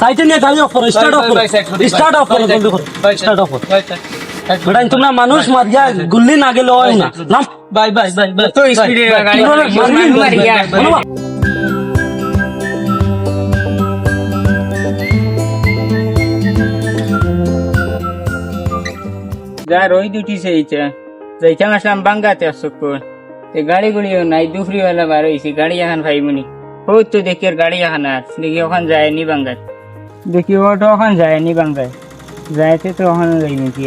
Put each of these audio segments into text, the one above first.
সাইডে নিয়ে গাড়ি অফ করো স্টার্ট অফ করো স্টার্ট অফ করো জলদি করো স্টার্ট অফ করো বেটা তোমরা মানুষ মারিয়া গুল্লি না গেলে হয় না নাম বাই বাই বাই বাই তো স্পিডে গাড়ি কীভাবে মারলি? মারিয়া বলো বা। যা রোহিত উঠিছে এইটা যাইতাম আসলাম বাঙ্গাতে আসক তে গাড়ি গুড়িও নাই দুফরি ওয়ালা বার হয়েছে গাড়ি এখন ভাইমুনি ও তো দেখি আর গাড়ি এখন আর দেখি ওখান যায়নি বাঙ্গাত দেখি ওটা ওখান যায়নি বাংলায়। যাইতে তো ওখানে যাইনি কি।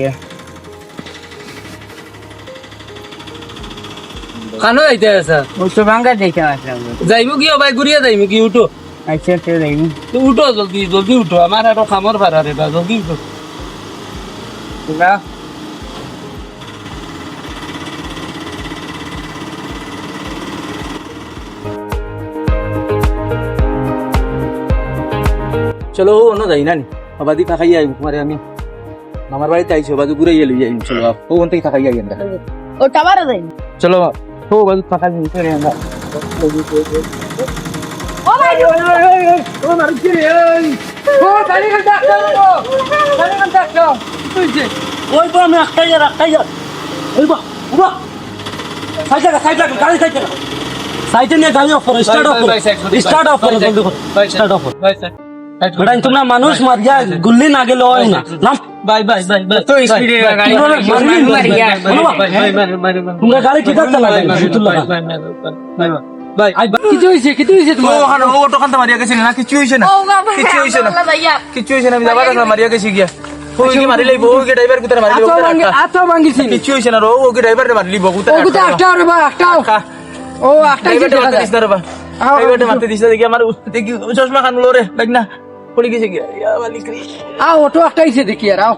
খানো যাইতে আছে ও তো বাংলা দেখে আসলাম। যাইমু কি ভাই ঘুরিয়া যাইমু কি উঠো। আচ্ছা তো যাইমু। তো উঠো জলদি জলদি উঠো। আমার আরও খামর ভাড়া রে বা জলদি উঠো। না। চলো ও অন্য যাই না নি। বাদি থাকাই আই তোমারে আমি। আমার বাড়িতে আইছো বাদু ঘুরে গেলি যাই চলো ও ওন থেকে থাকাই আই ও টাবারও যাই চলো ও বাদু থাকাই চলে আমরা। ও ভাই! ওই তো আমি একটাই যার একটাই যার ওই বা উবা সাইড লাগা সাইড লাগা গাড়ি সাইড লাগা সাইডে নিয়ে গাড়ি অফ করো স্টার্ট অফ করো স্টার্ট অফ করো। স্টার্ট অফ করো বেটা তোমরা মানুষ মারিয়া গুল্লি না গেলে হয় না নাম বাই বাই বাই বাই তো স্পিডে গাড়ি মারিয়া তোমরা গাড়ি ঠিক আছে লাগাই ভাই কিছু হইছে কিছু হইছে তোমার ওখানে ও অটো মারিয়া গেছিল না কিছু হইছে না কিছু হইছে না কিছু হইছে না আমি যাবার কথা মারিয়া গেছি গিয়া ও মারি লইব ও ড্রাইভার কুতারে মারি আতো আতো ভাঙ্গিছি কিছু হইছে না ও কি ড্রাইভার মারি লিব কুতারে ও গুতা রে বা একটা ও একটা কি দেখা যায় ড্রাইভার মারতে আমার দেখি চশমা খান লো রে লাগ না পড়ে গেছে গিয়া। রে। অটো আইছে দেখি আর আও।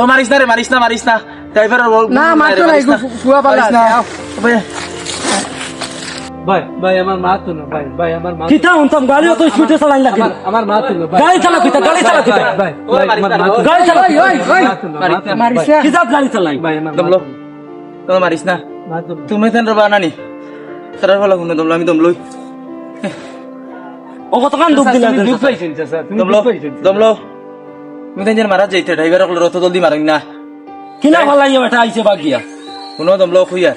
ও মারিস না রে মারিস না মারিস না। ড্রাইভার না মারতো না। এগু ফুয়া পালা। আও। ভাই। ভাই আমার মা তো না ভাই ভাই আমার মা কিতা উনতাম গাড়ি অত স্পিডে চালাই আমার মা তো গাড়ি কিতা কিতা। ভাই না গাড়ি চালা ওই ওই। ওই মারিস কিতা গাড়ি চালাই ভাই দমলো তো মারিস না। তুমি তেন রবা নানি তার ফলা গুণ দমলো আমি দমলই ও কতক্ষণ দুঃখ দিলা দুধ পাইছেন স্যার তুমি দমলো দুধ পাইছেন। দমলো। তুমি তেন মারা যাইতে ড্রাইভার অকল রত জলদি মারিন না। কিনা ভালাই বেটা আইছে বাগিয়া কোনো দমলো খুইয়ার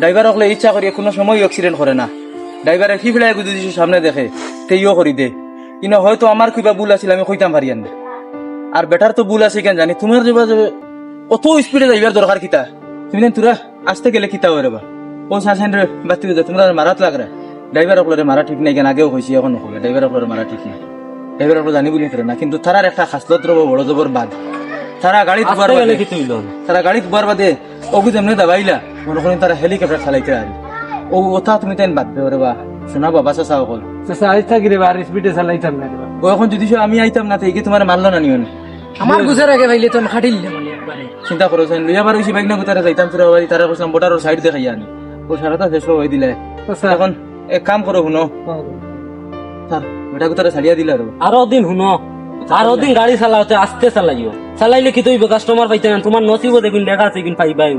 ড্রাইভার অকলে ইচ্ছা কোনো সময় অ্যাক্সিডেন্ট করে না। ড্রাইভারে কি ফেলাই গুদি দিছে সামনে দেখে। তেইও করি দে। কিন্তু হয়তো আমার কিবা ভুল আছিল আমি কইতাম পারিয়ান না আর বেটার তো ভুল আছে কেন জানি? তোমার যে বাজে অত স্পিডে যাইবার দরকার কিতা? তুমি তোরা আসতে গেলে কিতা হয়ে রে ও সাসেন রে বাতি তোমরা মারাত লাগ রে ড্রাইভার মারা ঠিক নাই কেন আগেও কইছি এখন নকলে। ড্রাইভার মারা ঠিক নাই। ড্রাইভার অকলে জানি বলি না কিন্তু তারার একটা খাসলত রব বড় জবর বাদ তারা গাড়ি দুবার বাদে তারা গাড়ি দুবার বাদে ওগু তেমনি দাবাইলা মনে করেন তারা হেলিকপ্টার চালাইতে আর ও ওটা তুমি তাই বাদ দেবে রে বা শোনা বাবা চাচা অকল। আজ থাকি রে বার স্পিডে চালাইতাম না ও এখন যদি আমি আইতাম না তাইকে তোমার মারলো না নিও আমার গুছার আগে ভাইলে তো খাটিল মানে একবারে চিন্তা করো সেন লইয়া হইছি বাইক না কোথায় যাইতাম তোরা তারা কইলাম বোটার সাইড দেখাইয়া আনি। ও সারাটা শেষ হয়ে দিলে। এখন এক কাম করো শুনো। স্যার বেটা কোথায় ছাড়িয়া দিলে আর আরও দিন শুনো। আরও দিন গাড়ি চালাওতে আস্তে চালাইও। চালাইলে কি তুই কাস্টমার পাইতে না? তোমার নসিব দেখুন লেখা আছে কিন পাইবাই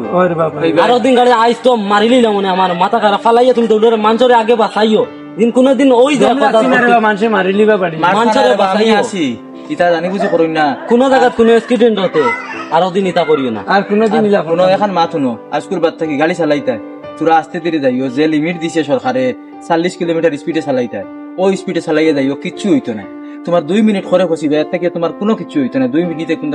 আরও দিন গাড়ি আইস তো মারিলি না মনে আমার মাথা খারাপ ফালাইয়া তুমি দৌড়ে মানুষের আগে বাঁচাইও। দিন কোনো দিন ওই মানুষে মারি লিবা পারি মানুষের আমি বাঁচাইও। আছি। ইতা জানি বুঝি করুন না। কোন জায়গাত কোনো অ্যাক্সিডেন্ট হতে আরও দিন ইতা করিও না। আর কোনোদিন ইলা কোনো এখন মাত শুনো। আজকুর বাদ থাকি গাড়ি চালাইতে। তোরা আস্তে ধীরে যাইও যে লিমিট দিছে সরকারে চাল্লিশ কিলোমিটার স্পিডে চালাইতে ও স্পিডে চালাইয়া যাইও কিচ্ছু হইতো না। তোমার দুই মিনিট খরে ফসিবে এর থেকে তোমার কোনো কিছু হইতো না। দুই মিনিটে কোন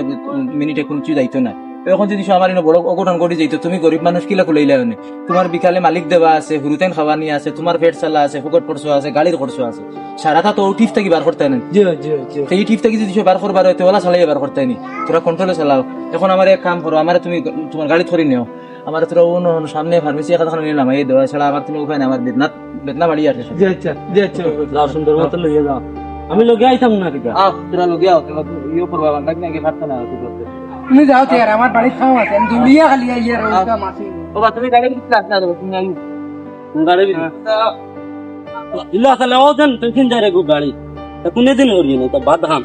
মিনিটে কোনো কিছু যাইতো না। এখন যদি আমার এনে বড় অঘটন ঘটে যাইতো তুমি গরিব মানুষ কিলা কুলাইলা হনে তোমার বিকালে মালিক দেওয়া আছে হুরুতেন খাওয়া নিয়ে আছে তোমার পেট চালা আছে ফুকট পড়ছো আছে গাড়ির খরচ আছে। সারাটা তো টিপ থাকি বার করতে না জিও জিও জিও তো এই টিপ থেকে যদি বার করবার হয় তো ওলা চালাই বার করতে নি তোরা কন্ট্রোলে চালাও। এখন আমার এক কাম করো আমার তুমি তোমার গাড়ি ধরে নিও। আমার তোরা অন্য সামনে ফার্মেসি এখন নিলাম এই দেওয়া ছাড়া আমার তুমি উপায় না আমার বেদনা বেদনা বাড়ি আছে জি আচ্ছা জি আচ্ছা যাও সুন্দর মতো লইয়া যাও। আমি লগে আইতাম না কিটা? আহ তোরা লোক যাও তোরা ইয়ে করবা বান্দাক নাকি ভাবতে না তুই করতে। তুমি যাও তো আমার বাড়ি খাও আছে আমি দৌড়িয়া খালি আইয়া রোজটা মাসি। ও বা তুমি গাড়ি দিতে আসনা দেবো তুমি আইও। গাড়ি ইল্লা তাহলে ও দেন তুই কিন যাই রে গু গাড়ি? তা কোনে দিন ওরি না তা বাদ হাম।